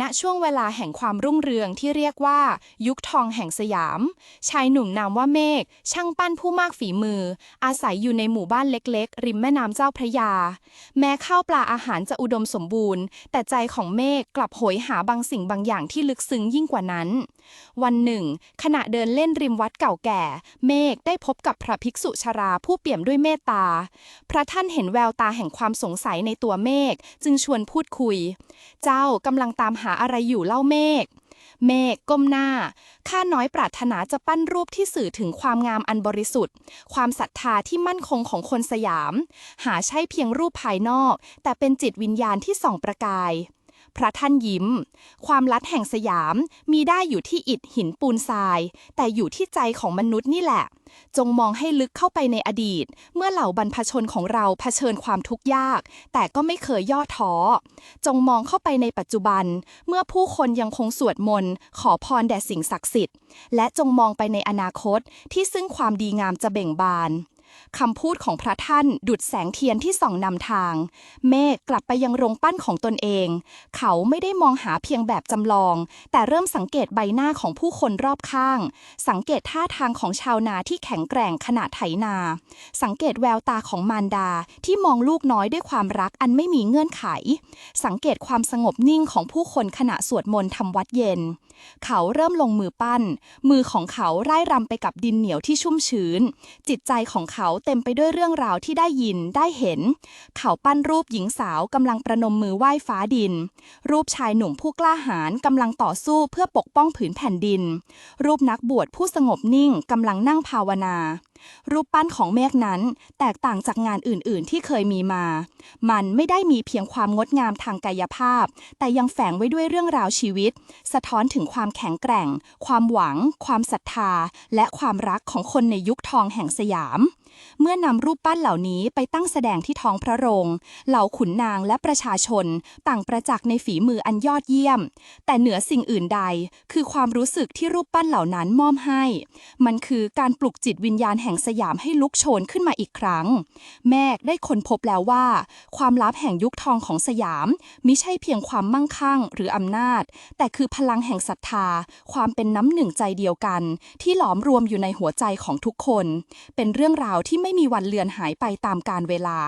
ณช่วงเวลาแห่งความรุ่งเรืองที่เรียกว่า ยุคทองแห่งสยาม ชายหนุ่มนามว่าเมฆช่างปั้นผู้มากฝีมือ อาศัยอยู่ในหมู่บ้านเล็กๆ ริมแม่น้ำเจ้าพระยา แม้ข้าวปลาอาหารจะอุดมสมบูรณ์ แต่ใจของเมฆกลับโหยหาบางสิ่งบางอย่างที่ลึกซึ้งยิ่งกว่านั้น วันหนึ่ง ขณะเดินเล่นริมวัดเก่าแก่ เมฆได้พบกับพระภิกษุชราผู้เปี่ยมด้วยเมตตา พระท่านเห็นแววตาแห่งความสงสัยในตัวเมฆจึงชวนพูดคุย เจ้ากำลังตามหาอะไรอยู่เล่าเมฆ เมฆก้มหน้า ข้าน้อยปรารถนาจะปั้นรูปที่สื่อถึงความงามอันบริสุทธิ์ ความศรัทธาที่มั่นคงของคนสยาม หาใช่เพียงรูปภายนอก แต่เป็นจิตวิญญาณที่ส่องประกาย พระท่านยิ้ม ความลัดแห่งสยามมีได้อยู่ที่อิฐหินปูนทราย แต่อยู่ที่ใจของมนุษย์นี่แหละ จงมองให้ลึกเข้าไปในอดีต เมื่อเหล่าบรรพชนของเราเผชิญความทุกข์ยาก แต่ก็ไม่เคยย่อท้อ จงมองเข้าไปในปัจจุบัน เมื่อผู้คนยังคงสวดมนต์ขอพรแด่สิ่งศักดิ์สิทธิ์ และจงมองไปในอนาคตที่ซึ่งความดีงามจะเบ่งบาน คำพูดของพระท่านดุดแสงเทียนที่ส่องนำทาง เมฆกลับไปยังโรงปั้นของตนเอง เขาไม่ได้มองหาเพียงแบบจำลอง แต่เริ่มสังเกตใบหน้าของผู้คนรอบข้าง สังเกตท่าทางของชาวนาที่แข็งแกร่งขณะไถนา สังเกตแววตาของมารดาที่มองลูกน้อยด้วยความรักอันไม่มีเงื่อนไข สังเกตความสงบนิ่งของผู้คนขณะสวดมนต์ทำวัดเย็น เขาเริ่มลงมือปั้น มือของเขาไร่รำไปกับดินเหนียวที่ชุ่มชื้น จิตใจของเขาเต็มไปด้วยเรื่องราวที่ได้ยินได้เห็น เขาปั้นรูปหญิงสาวกำลังประนมมือไหว้ฟ้าดิน รูปชายหนุ่มผู้กล้าหาญกำลังต่อสู้เพื่อปกป้องผืนแผ่นดิน รูปนักบวชผู้สงบนิ่งกำลังนั่งภาวนา รูปปั้นของเมฆนั้นแตกต่างจากงานอื่นๆ ที่เคยมีมา มันไม่ได้มีเพียงความงดงามทางกายภาพ แต่ยังแฝงไว้ด้วยเรื่องราวชีวิต สะท้อนถึงความแข็งแกร่ง ความหวัง ความศรัทธา และความรักของคนในยุคทองแห่งสยาม เมื่อนำรูปปั้นเหล่านี้ไปตั้งแสดงที่ท้องพระโรง เหล่าขุนนางและประชาชน ต่างประจักษ์ในฝีมืออันยอดเยี่ยม แต่เหนือสิ่งอื่นใด คือความรู้สึกที่รูปปั้นเหล่านั้นมอบให้ มันคือการปลุกจิตวิญญาณแห่งสยามให้ลุกโชนขึ้นมาอีกครั้ง แม่ได้ค้นพบแล้วว่า ความลับแห่งยุคทองของสยามมิใช่เพียงความมั่งคั่งหรืออำนาจ แต่คือพลังแห่งศรัทธา ความเป็นน้ำหนึ่งใจเดียวกัน ที่หลอมรวมอยู่ในหัวใจของทุกคน เป็นเรื่องราวที่ไม่มีวันเลือนหายไปตามกาลเวลา